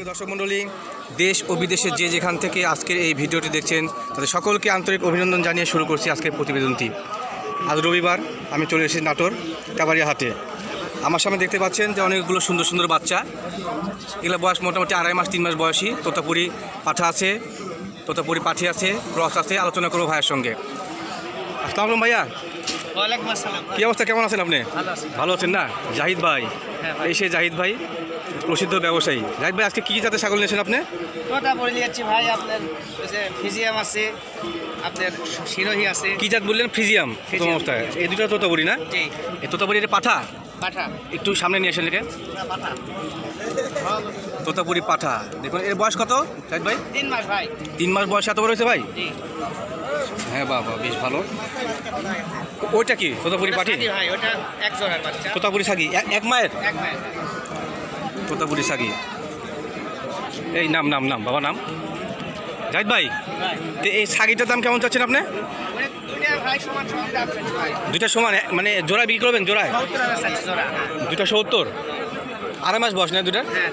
দর্শক মণ্ডলী, দেশ ও বিদেশে যে যেখান থেকে আজকের এই ভিডিওটি দেখছেন, তাদের সকলকে আন্তরিক অভিনন্দন জানিয়ে শুরু করছি আজকের প্রতিবেদনটি। আজ রবিবার, আমি চলে এসেছি নাটোর কাবারিয়া হাটে। আমার সামনে দেখতে পাচ্ছেন যে অনেকগুলো সুন্দর সুন্দর বাচ্চা। এগুলো বয়স মোটামুটি আড়াই মাস, তিন মাস বয়সী। তোতাপুরি পাঠা আছে, তোতাপুরি পাঠি আছে, ক্রস আছে, আলোচনা করব ভাইয়ের সঙ্গে। আসসালামু ভাইয়া। কী অবস্থা? কেমন আছেন আপনি? ভালো আছেন না? জাহিদ ভাই। হ্যাঁ এই সে জাহিদ ভাই প্রসিদ্ধ ব্যবসায়ী। জাহিদ ভাই আজকে কী কী জাতের ছাগল নিয়েছেন আপনি? কথা বলে যাচ্ছি ভাই আপনার ফিজিয়াম আছে আপনার শিরোহি আছে। কি জাত বললেন? ফ্রিজিয়াম প্রথম। অবস্থায়। এই দুটো তোতাপুরি না? এই তোতাপুরি এটা পাঠা? পাঠা। একটু সামনে নিয়ে আসেন পাঠা। তোতাপুরি পাঠা। দেখুন এর বয়স কত জাহিদ ভাই? তিন মাস ভাই। তিন মাস বয়স এত বড় হয়েছে ভাই? হ্যাঁ বাবা বেশ ভালো। ওইটা কি? তোতাপুরি পাঠি তোতাপুরি সাগি? এক- মায়ের? তোতাপুরি সাগি। এই নাম নাম নাম বাবা নাম? জাহিদ ভাই? তো এই সাগিটার দাম কেমন চাচ্ছেন আপনি? দুইটা সমান মানে জোড়া বিক্রি করবেন জোড়ায়? দুইটা সত্তর? আড়াই মাস বয়স না দুইটা হ্যাঁ।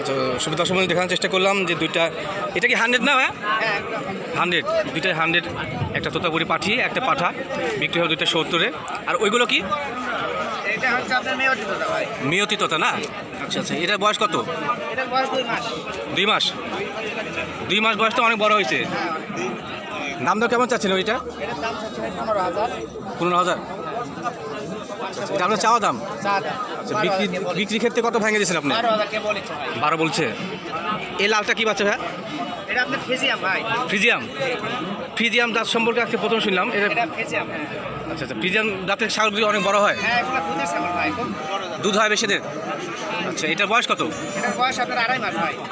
আচ্ছা সুবিধা সময় দেখানোর চেষ্টা করলাম যে দুইটা এটা কি হান্ড্রেড না হ্যাঁ হান্ড্রেড দুইটাই হান্ড্রেড একটা তোতা তোতাপুরি পাঠিয়ে একটা পাঠা বিক্রি হবে দুইটা সত্তরে। আর ওইগুলো কি? মিয়তি তোতা না? আচ্ছা আচ্ছা এটার বয়স কত? দুই মাস। দুই মাস? বয়স তো অনেক বড় হয়েছে। হ্যাঁ। দাম দর কেমন চাচ্ছিল ওইটা? পনেরো হাজার। আপনার চাওয়া দাম। আচ্ছা বিক্রি বিক্রি ক্ষেত্রে কত ভেঙে দিয়েছেন আপনি? বারো বলেছে এই লালটা কি বাচ্চা ভাই? ফ্রিজিয়াম ফ্রিজিয়াম দাঁত সম্পর্কে আজকে প্রথম শুনলাম। এটা হ্যাঁ। আচ্ছা আচ্ছা ফ্রিজিয়াম দাঁতের ছাগলগুলি অনেক বড় হয়? হ্যাঁ জাত। দুধ হয় বেশিদের আচ্ছা এটার বয়স কত?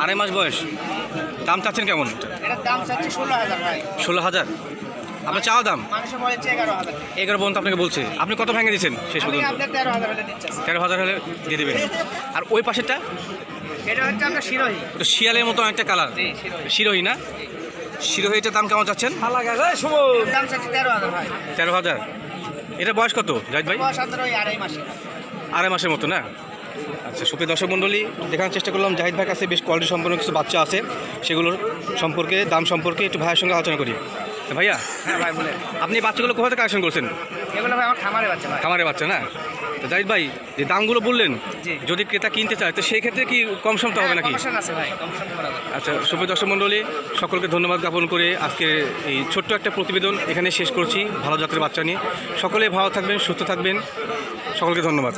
আড়াই মাস বয়স। দাম চাচ্ছেন কেমন? ষোলো হাজার। আপনার চাওয়া দাম? এগারো এগারো পর্যন্ত আপনাকে বলছে। আপনি কত ভেঙে দিয়েছেন শেষ পর্যন্ত? তেরো হাজার হলে তেরো হাজার হলে দিয়ে দেবেন। আর ওই পাশেরটা? এটা হচ্ছে আপনার শিয়ালের মতো একটা কালার। জি শিরোহি। না? শিরোহিটার দাম কেমন চাচ্ছেন? এটার দাম চাচ্ছি তেরো হাজার এটা বয়স কত জাহিদ ভাই? আড়াই মাসের মতো না? আচ্ছা সুপ্রিয় দর্শক মণ্ডলী দেখানোর চেষ্টা করলাম জাহিদ ভাইয়ের কাছে বেশ কোয়ালিটি সম্পন্ন কিছু বাচ্চা আছে সেগুলোর সম্পর্কে দাম সম্পর্কে একটু ভাইয়ের সঙ্গে আলোচনা করি। ভাইয়া হ্যাঁ ভাই বলে আপনি বাচ্চাগুলো কোথা থেকে কালেকশন করছেন? এগুলো ভাই আমার খামারে বাচ্চা ভাই। খামারে বাচ্চা না? তো জাহিদ ভাই যে দামগুলো বললেন যদি ক্রেতা কিনতে চায় তো সেই ক্ষেত্রে কি কম সম তো হবে নাকি? ভাই করা যাবে আচ্ছা সুপ্রিয় দর্শক মণ্ডলী সকলকে ধন্যবাদ জ্ঞাপন করে আজকে এই ছোট্ট একটা প্রতিবেদন এখানে শেষ করছি ভালো জাতের বাচ্চা নিয়ে। সকলে ভালো থাকবেন সুস্থ থাকবেন। সকলকে ধন্যবাদ।